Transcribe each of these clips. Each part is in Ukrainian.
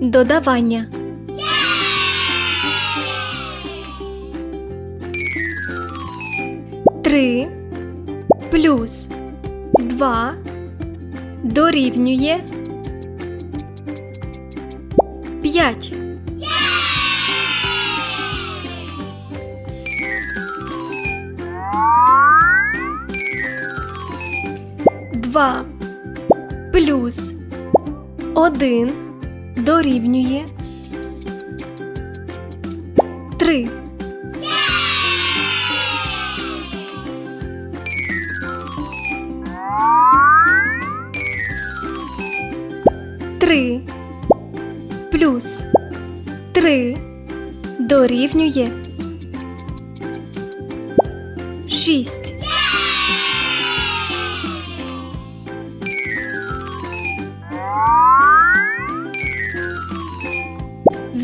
Додавання. Три плюс два дорівнює п'ять. Два плюс один дорівнює три. Три плюс три дорівнює шість.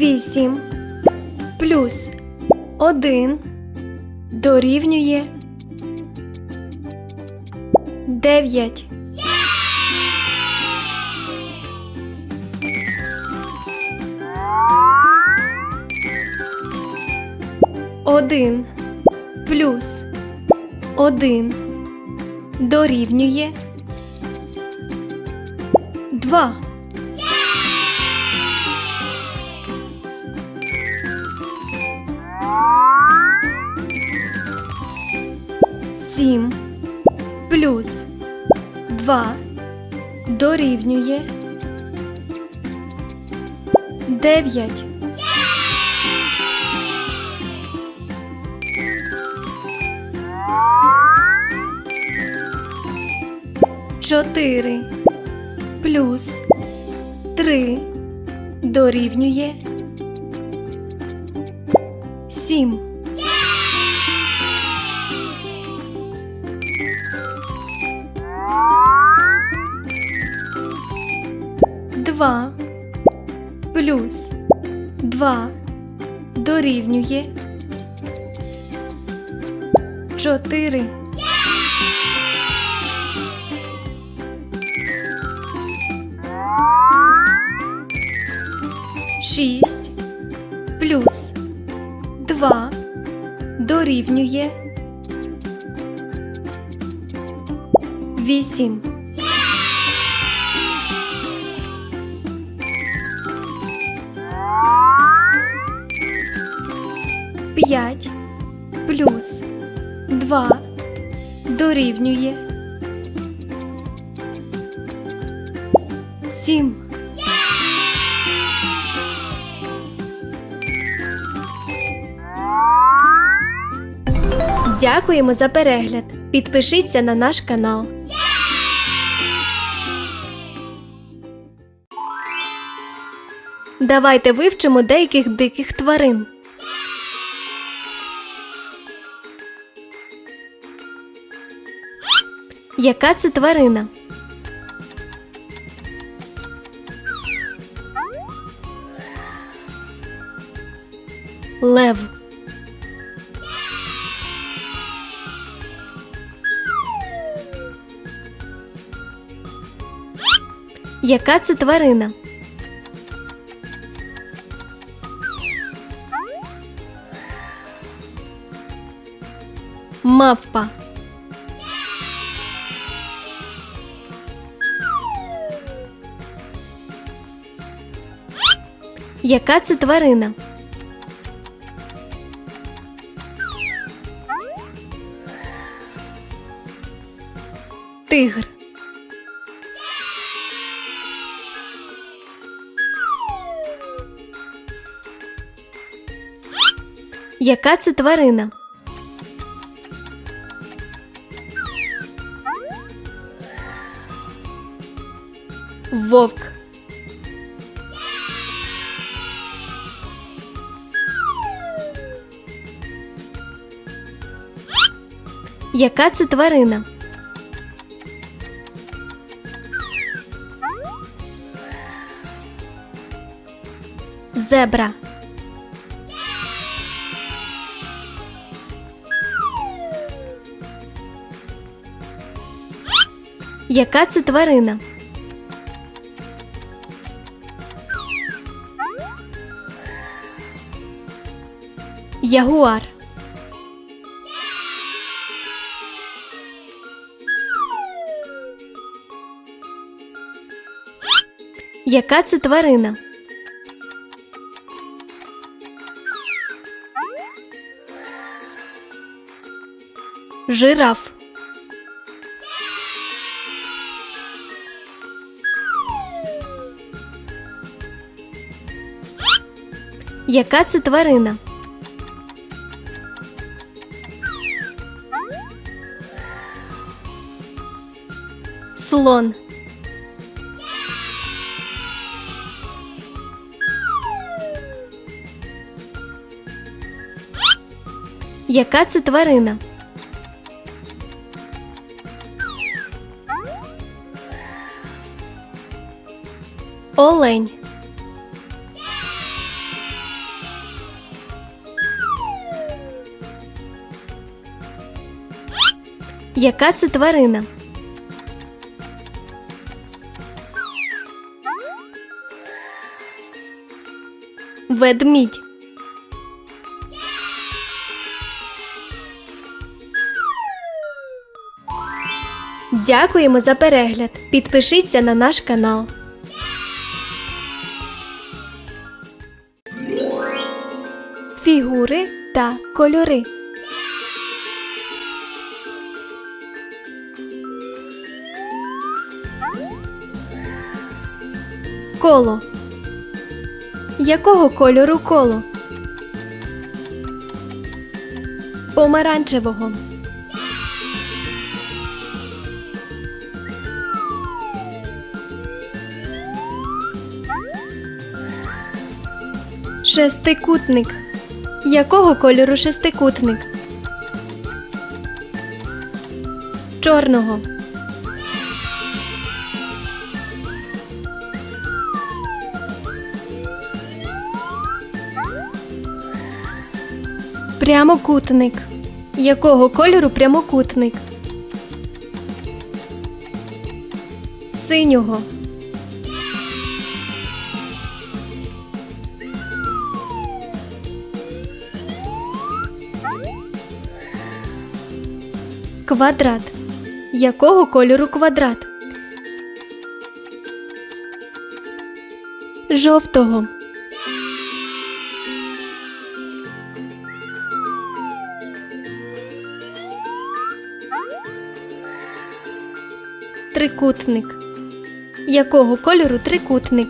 Вісім плюс один дорівнює дев'ять. Один плюс один дорівнює два. Сім плюс два дорівнює дев'ять. Чотири плюс три дорівнює сім. Два плюс два дорівнює чотири. Шість плюс два дорівнює вісім. П'ять плюс два дорівнює сім. Дякуємо за перегляд. Підпишіться на наш канал. Давайте вивчимо деяких диких тварин. Яка це тварина? Лев. Яка це тварина? Мавпа. Яка це тварина? Тигр. Яка це тварина? Вовк. Яка це тварина? Зебра. Яка це тварина? Ягуар. Яка це тварина? Жираф. Яка це тварина? Слон. Яка це тварина? Олень. Яка це тварина? Ведмідь. Дякуємо за перегляд. Підпишіться на наш канал. Фігури та кольори. Коло. Якого кольору коло? Помаранчевого. Шестикутник. Якого кольору шестикутник? Чорного. Прямокутник. Якого кольору прямокутник? Синього. Квадрат. Якого кольору квадрат? Жовтого. Трикутник. Якого кольору трикутник?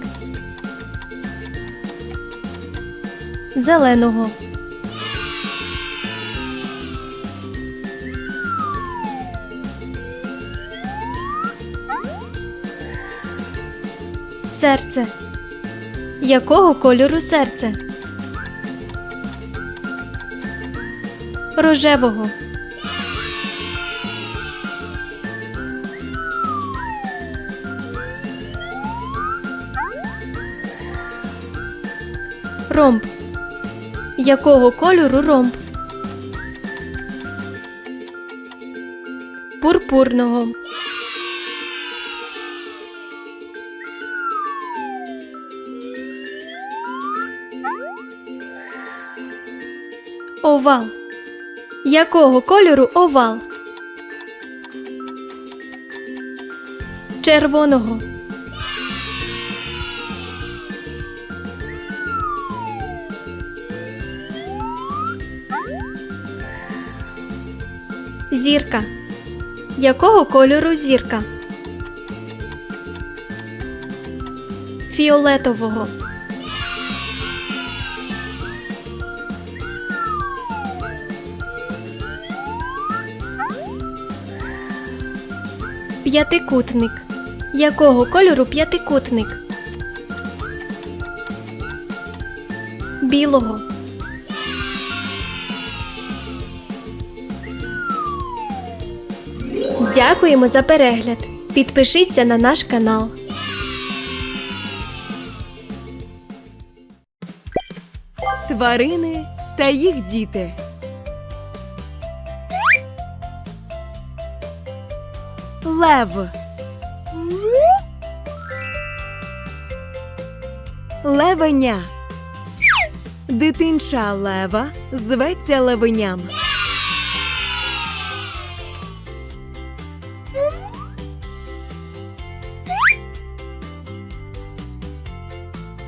Зеленого. Серце. Якого кольору серце? Рожевого. Ромб. Якого кольору ромб? Пурпурного. Овал. Якого кольору овал? Червоного. Зірка. Якого кольору зірка? Фіолетового. П'ятикутник. Якого кольору п'ятикутник? Білого. Дякуємо за перегляд. Підпишіться на наш канал. Тварини та їх діти. Лев. Левеня. Дитинча лева зветься левеням.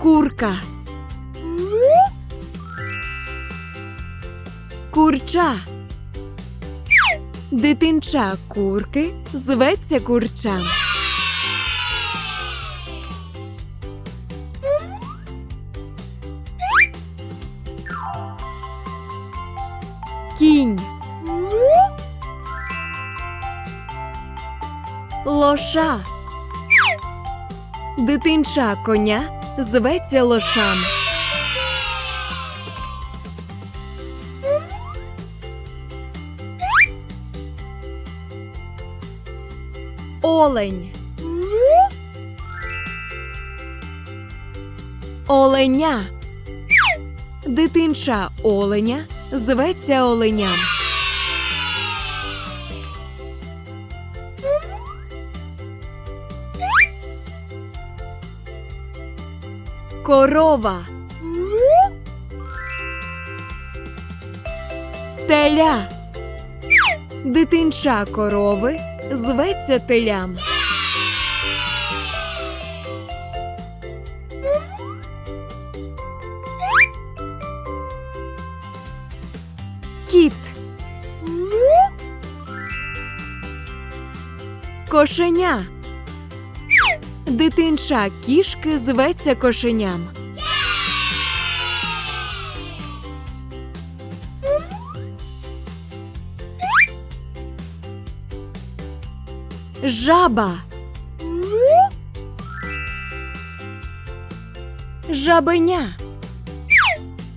Курка. Курча. Дитинча курки зветься курчам. Кінь. Лоша. Дитинча коня зветься лошам. Олень. Оленя. Дитинча оленя зветься оленям. Корова. Теля. Дитинча корови зветься телям. Кіт. Кошеня. Дитинча кішки зветься кошеням. Жаба. Жабеня.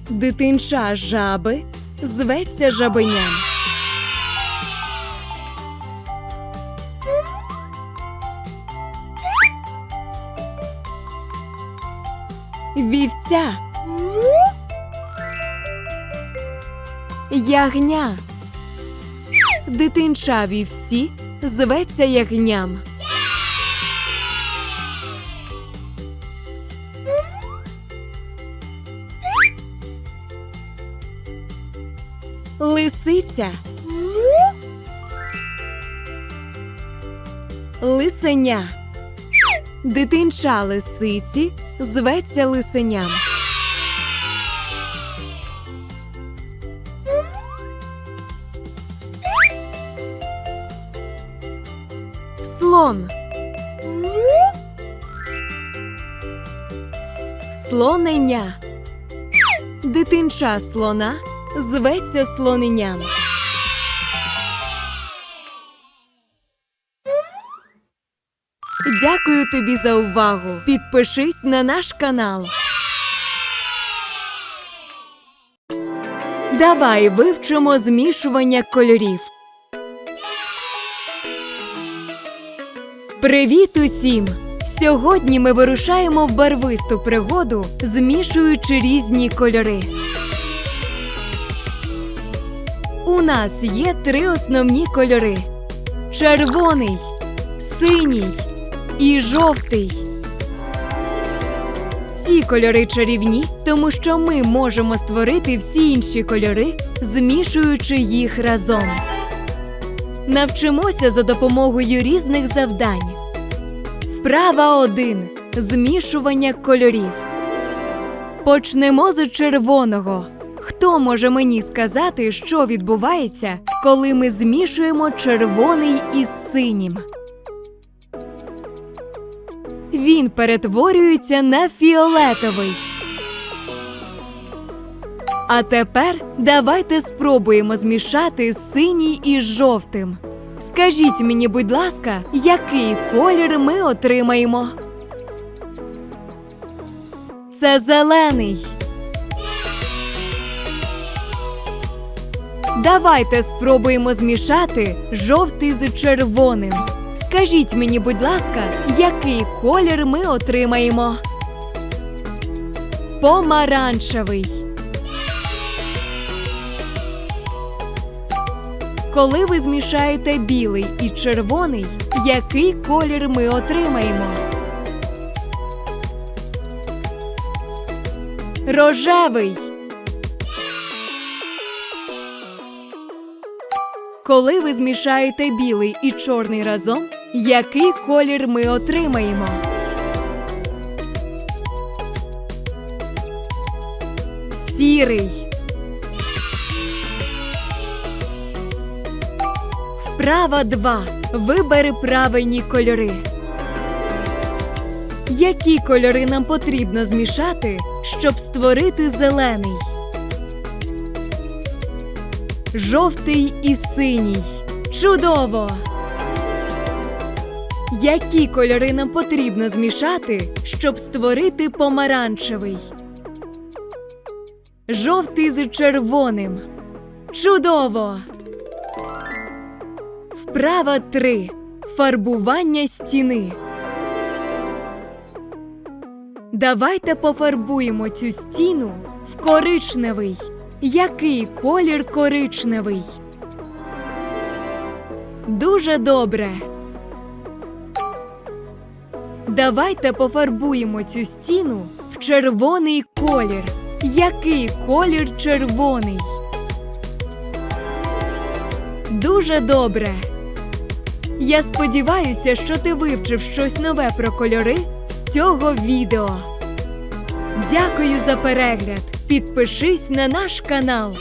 Дитинча жаби зветься жабеням. Вівця. Ягня. Дитинча вівці зветься ягням. Лисиця. Лисеня. Дитинча лисиці зветься лисеням. Слон. Слоненя. Дитинча слона зветься слоненям. Дякую тобі за увагу. Підпишись на наш канал. Давай вивчимо змішування кольорів. Привіт усім! Сьогодні ми вирушаємо в барвисту пригоду, змішуючи різні кольори. У нас є три основні кольори: червоний, синій і жовтий. Ці кольори чарівні, тому що ми можемо створити всі інші кольори, змішуючи їх разом. Навчимося за допомогою різних завдань. Вправа 1. Змішування кольорів. Почнемо з червоного. Хто може мені сказати, що відбувається, коли ми змішуємо червоний із синім? Він перетворюється на фіолетовий. А тепер давайте спробуємо змішати синій із жовтим. Скажіть мені, будь ласка, який колір ми отримаємо? Це зелений. Давайте спробуємо змішати жовтий з червоним. Скажіть мені, будь ласка, який колір ми отримаємо? Помаранчевий. Коли ви змішаєте білий і червоний, який колір ми отримаємо? Рожевий. Коли ви змішаєте білий і чорний разом, який колір ми отримаємо? Сірий. Вправа 2. Вибери правильні кольори. Які кольори нам потрібно змішати, щоб створити зелений? Жовтий і синій. Чудово! Які кольори нам потрібно змішати, щоб створити помаранчевий? Жовтий з червоним. Чудово! Вправа 3. Фарбування стіни. Давайте пофарбуємо цю стіну в коричневий. Який колір коричневий? Дуже добре. Давайте пофарбуємо цю стіну в червоний колір. Який колір червоний? Дуже добре. Я сподіваюся, що ти вивчив щось нове про кольори з цього відео. Дякую за перегляд. Підпишись на наш канал.